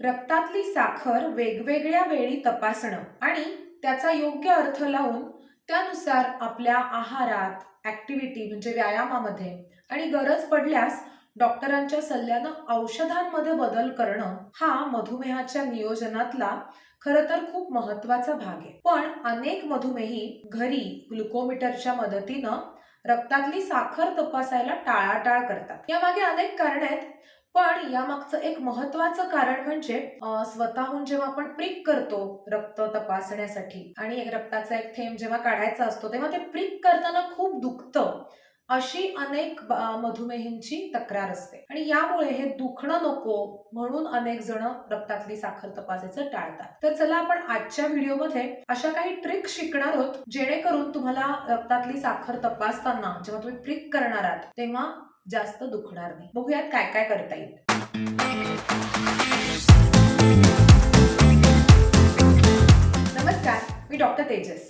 रक्तातली साखर वेगवेगळ्या वेळी तपासणं आणि त्याचा योग्य अर्थ लावून त्यानुसार आपल्या आहारात ॲक्टिव्हिटी म्हणजे व्यायामामध्ये आणि गरज पडल्यास डॉक्टरांच्या सल्ल्यानं औषधांमध्ये बदल करणं हा मधुमेहाच्या नियोजनातला खरं तर खूप महत्त्वाचा भाग आहे. पण अनेक मधुमेही घरी ग्लुकोमीटरच्या मदतीनं रक्तातली साखर तपासायला टाळाटाळ करतात. यामागे अनेक कारण आहेत. पण यामागचं एक महत्वाचं कारण म्हणजे स्वतःहून जेव्हा आपण प्रिक करतो रक्त तपासण्यासाठी आणि एक रक्ताचा एक थेंब जेव्हा काढायचा असतो तेव्हा ते प्रिक करताना खूप दुखतं. अशी अनेक मधुमेहींची तक्रार असते. आणि यामुळे हे दुखणं नको म्हणून अनेक जण रक्तातली साखर तपासायचं टाळतात. तर चला आपण आजच्या व्हिडिओमध्ये अशा काही ट्रिक शिकणार आहोत जेणेकरून तुम्हाला रक्तातली साखर तपासताना जेव्हा तुम्ही प्रिक करणार आहात तेव्हा जास्त दुखणार नाही. बघूयात काय काय करता येईल. नमस्कार मी डॉक्टर तेजस.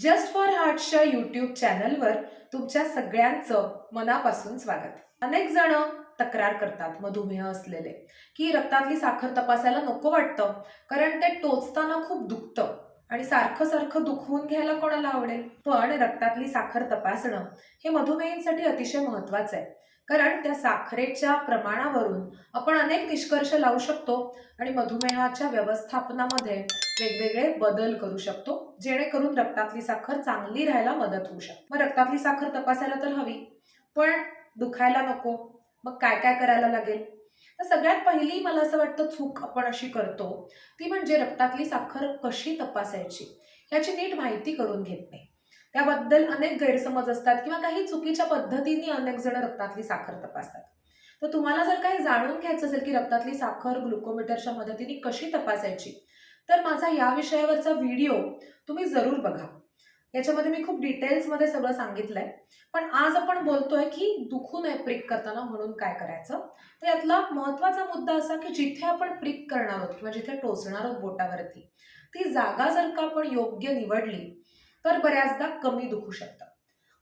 जस्ट फॉर हार्टच्या युट्यूब चॅनलवर तुमच्या सगळ्यांचं मनापासून स्वागत. अनेक जण तक्रार करतात मधुमेह असलेले की रक्तातली साखर तपासायला नको वाटतं कारण ते टोचताना खूप दुखतं. आणि सारखं सारखं दुखवून घ्यायला कोणाला आवडेल? पण रक्तातली साखर तपासणं हे मधुमेहींसाठी अतिशय महत्वाचं आहे. कारण त्या साखरेच्या प्रमाणावरून आपण अनेक निष्कर्ष लावू शकतो आणि मधुमेहाच्या व्यवस्थापनामध्ये वेगवेगळे बदल करू शकतो जेणेकरून रक्तातली साखर चांगली राहायला मदत होऊ शकते. मग रक्तातली साखर तपासायला तर हवी पण दुखायला नको. मग काय काय करायला लागेल? तर सगळ्यात पहिली मला असं वाटतं चूक आपण अशी करतो ती म्हणजे रक्तातली साखर कशी तपासायची? याची नीट माहिती करून घेत नाही. त्याबद्दल अनेक गैरसमज असतात किंवा काही चुकीच्या पद्धतीने अनेक जण रक्तातली साखर तपासतात. तर तुम्हाला जर काही जाणून घ्यायचं असेल की रक्तातली साखर ग्लुकोमीटरच्या मदतीने कशी तपासायची तर माझा या विषयावरचा व्हिडिओ तुम्ही जरूर बघा. याच्यामध्ये मी खूप डिटेल्समध्ये सगळं सांगितलंय. पण आज आपण बोलतोय की दुखू नये प्रिक करताना म्हणून काय करायचं? तर यातला महत्त्वाचा मुद्दा असा की जिथे आपण प्रिक करणार आहोत किंवा जिथे टोचणार आहोत बोटावरती ती जागा जर का आपण योग्य निवडली तर बऱ्याचदा कमी दुखू शकतं.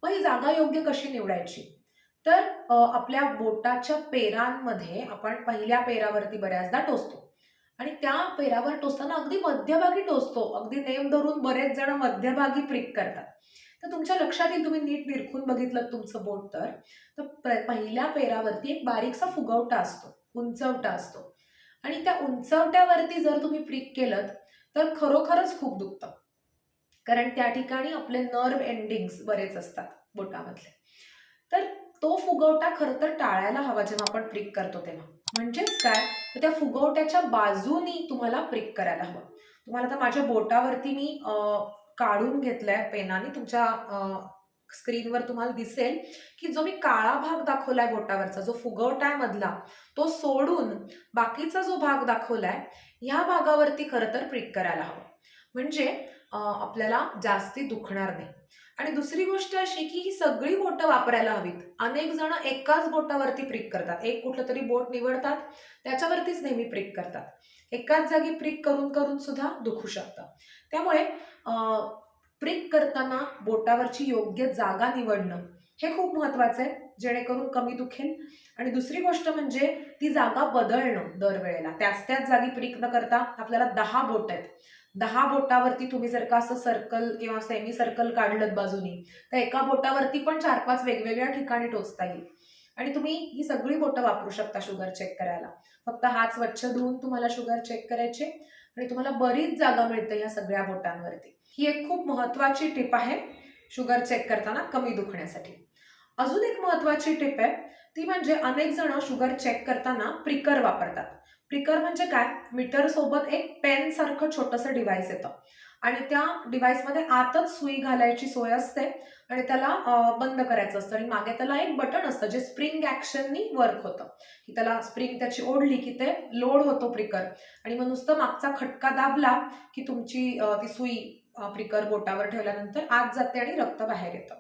मग ही जागा योग्य कशी निवडायची? तर आपल्या बोटाच्या पेरांमध्ये आपण पहिल्या पेरावरती बऱ्याचदा टोचतो. आणि त्या पेरावर टोचताना अगदी मध्यभागी टोचतो. अगदी नेम धरून बरेच जण मध्यभागी प्रिक करतात. तर तुमच्या लक्षात येईल तुम्ही नीट निरखून बघितलं तुमचं बोट तर. तर पहिल्या पेरावरती एक बारीकसा फुगवटा असतो उंचवटा असतो. आणि त्या उंचवट्यावरती जर तुम्ही प्रिक केलं तर खरोखरच खूप दुखतं. कारण त्या ठिकाणी आपले नर्व एंडिंग्स बरेच असतात बोटामधले. तर तो फुगवटा खरं तर टाळायला हवा जेव्हा आपण प्रिक करतो तेव्हा. म्हणजेच काय? तर त्या फुगवट्याच्या बाजूनी तुम्हाला प्रिक करायला हवं. तुम्हाला आता माझ्या बोटावरती मी काढून घेतलाय पेनाने. तुमच्या स्क्रीनवर तुम्हाला दिसेल की जो मी काळा भाग दाखवलाय बोटावरचा जो फुगवटाय मधला तो सोडून बाकीचा जो भाग दाखवलाय ह्या भागावरती खरं तर प्रिक करायला हवं. म्हणजे आपल्याला जास्ती दुखणार नाही. आणि दुसरी गोष्ट अशी की ही सगळी बोटं वापरायला हवीत. अनेक जण एकाच बोटावरती प्रिक करतात. एक कुठलं तरी बोट निवडतात त्याच्यावरतीच नेहमी प्रिक करतात. एकाच जागी प्रिक करून करून सुद्धा दुखू शकतं. त्यामुळे प्रिक करताना बोटावरची योग्य जागा निवडणं हे खूप महत्वाचं आहे जेणेकरून कमी दुखेल. आणि दुसरी गोष्ट म्हणजे ती जागा बदलणं दरवेळेला. त्याच त्याच जागी प्रिक न करता आपल्याला दहा बोट आहेत. दहा बोटावरती तुम्ही जर का असं सर्कल किंवा सेमी सर्कल काढलं बाजूनी तर एका बोटावरती पण चार पाच वेगवेगळ्या ठिकाणी टोचता येईल. आणि तुम्ही ही सगळी बोटं वापरू शकता शुगर चेक करायला. फक्त हात स्वच्छ धुवून तुम्हाला शुगर चेक करायचे आणि तुम्हाला बरीच जागा मिळते ह्या सगळ्या बोटांवरती. ही एक खूप महत्वाची टिप आहे शुगर चेक करताना कमी दुखण्यासाठी. अजून एक महत्वाची टिप आहे ती म्हणजे अनेक जण शुगर चेक करताना प्रिकर वापरतात. प्रिकर म्हणजे काय? मीटर सोबत एक पेन सारखं छोटंसं डिव्हाइस येतं. आणि त्या डिव्हाइसमध्ये आतच सुई घालायची सोय असते आणि त्याला बंद करायचं असतं आणि मागे त्याला एक बटन असतं जे स्प्रिंग ॲक्शननी वर्क होतं. की त्याला स्प्रिंग त्याची ओढली की ते लोड होतो प्रिकर. आणि मग नुसतं मागचा खटका दाबला की तुमची ती सुई प्रिकर बोटावर ठेवल्यानंतर आत जाते आणि रक्त बाहेर येतं.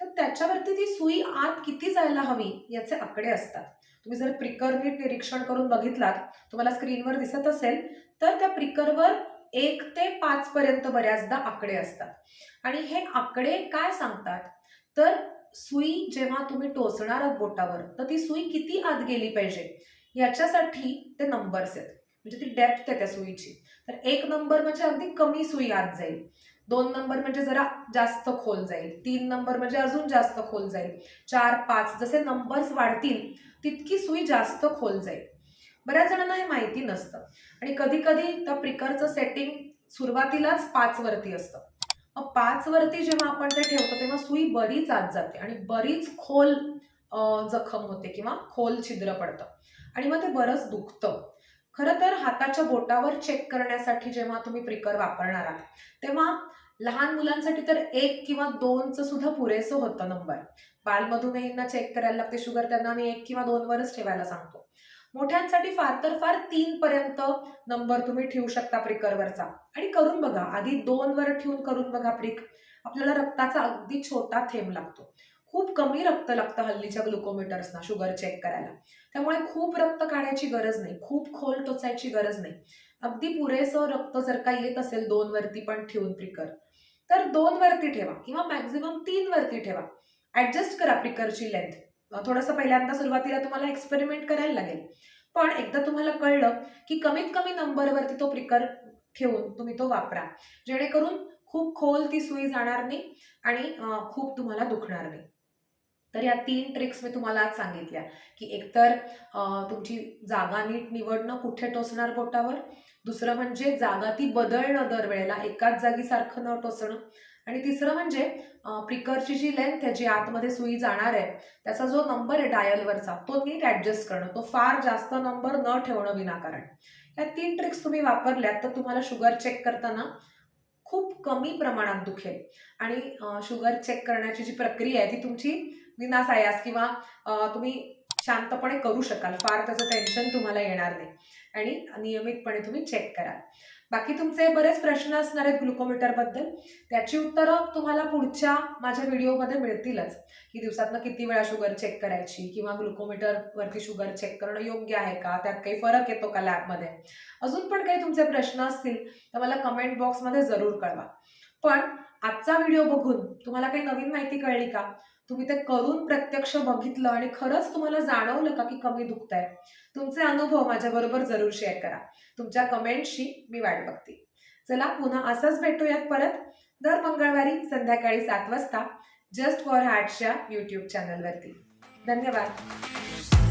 तर त्याच्यावरती ती सुई आत किती जायला हवी याचे आकडे असतात. तुम्ही जर प्रिकर नीट निरीक्षण करून बघितलात तुम्हाला स्क्रीनवर दिसत असेल तर त्या प्रिकरवर एक ते पाच पर्यंत बऱ्याचदा आकडे असतात. आणि हे आकडे काय सांगतात? तर सुई जेव्हा तुम्ही टोचणार आहात बोटावर तर ती सुई किती आत गेली पाहिजे? याच्यासाठी ते नंबर्स आहेत. म्हणजे ती डेप्थ आहे त्या सुईची. तर एक नंबर म्हणजे अगदी कमी सुई आत जाईल. दोन नंबर म्हणजे जरा जास्त खोल जाईल. तीन नंबर म्हणजे अजून जास्त खोल जाईल. चार पाच जसे नंबर्स वाढतील तितकी सुई जास्त खोल जाईल. बऱ्याच जणांना हे माहिती नसतं. आणि कधी कधी त्या प्रिकरचं सेटिंग सुरुवातीलाच पाच वरती असतं. मग पाच वरती जेव्हा आपण ते ठेवतो तेव्हा सुई बरीच आत जाते आणि बरीच खोल जखम होते किंवा खोल छिद्र पडतं. आणि मग ते बरंच दुखतं. खरं तर हाताच्या बोटावर चेक करण्यासाठी जेव्हा तुम्ही प्रिकर वापरणार आहात तेव्हा लहान मुलांसाठी तर एक किंवा दोनचं सुद्धा पुरेसं होतं नंबर बालमधुमेहींना चेक करायला लागते शुगर त्यांना आम्ही एक किंवा दोनवरच ठेवायला सांगतो. मोठ्यांसाठी फार तर फार तीन पर्यंत नंबर तुम्ही ठेवू शकता प्रिकरवरचा. आणि करून बघा आधी दोन वर ठेवून करून बघा प्रिक. आपल्याला रक्ताचा अगदी छोटा थेंब लागतो. खूप कमी रक्त लागतं हल्लीच्या ग्लुकोमीटर्सना शुगर चेक करायला. त्यामुळे खूप रक्त काढायची गरज नाही. खूप खोल टोचायची गरज नाही. अगदी पुरेसं रक्त जर का येत असेल दोन वरती पण ठेवून प्रिकर तर दोन वरती ठेवा किंवा मॅक्झिमम तीन वरती ठेवा. ऍडजस्ट करा प्रिकरची लेंथ थोडंसं पहिल्यांदा सुरुवातीला तुम्हाला एक्सपेरिमेंट करायला लागेल. पण एकदा तुम्हाला कळलं की कमीत कमी नंबरवरती तो प्रिकर ठेवून तुम्ही तो वापरा. जेणेकरून खूप खोल ती सुई जाणार नाही आणि खूप तुम्हाला दुखणार नाही. तर या तीन ट्रिक्स मी तुम्हाला आज सांगितल्या. की एकतर तुमची जागा नीट निवडणं कुठे टोचणार बोटावर दुसरं म्हणजे जागा ती बदलणं दरवेळेला एकाच जागी सारखं न टोचणं. आणि तिसरं म्हणजे प्रिकरची जी लेंथ आहे जी आतमध्ये सुई जाणार आहे त्याचा जो नंबर आहे डायलवरचा तो नीट ॲडजस्ट करणं तो फार जास्त नंबर न ठेवणं विनाकारण. या तीन ट्रिक्स तुम्ही वापरल्यात तर तुम्हाला शुगर चेक करताना खूप कमी प्रमाणात दुखेल. आणि शुगर चेक करण्याची जी प्रक्रिया आहे ती तुमची विनासायास किंवा तुम्ही शांतपणे करू शकाल. फार त्याचं टेन्शन तुम्हाला येणार नाही. आणि नियमितपणे तुम्ही चेक कराल बाकी तुमचे बरेच प्रश्न असणार आहेत ग्लुकोमीटरबद्दल त्याची उत्तरं तुम्हाला पुढच्या माझ्या व्हिडिओमध्ये मिळतीलच. की दिवसातनं किती वेळा शुगर चेक करायची किंवा ग्लुकोमीटरवरती शुगर चेक करणं योग्य आहे का? त्यात काही फरक येतो का लॅबमध्ये अजून पण काही तुमचे प्रश्न असतील तर मला कमेंट बॉक्समध्ये जरूर कळवा. पण आजचा व्हिडिओ बघून तुम्हाला काही नवीन माहिती कळली का? तुम्ही ते करून प्रत्यक्ष बघितलं आणि खरंच तुम्हाला जाणवलं का की कमी दुखत आहे तुमचे अनुभव माझ्याबरोबर जरूर शेअर करा. तुमच्या कमेंटशी मी वाट बघते. चला पुन्हा असंच भेटूयात परत. दर मंगळवारी संध्याकाळी सात वाजता जस्ट फॉर हार्टच्या यूट्यूब चॅनलवरती धन्यवाद.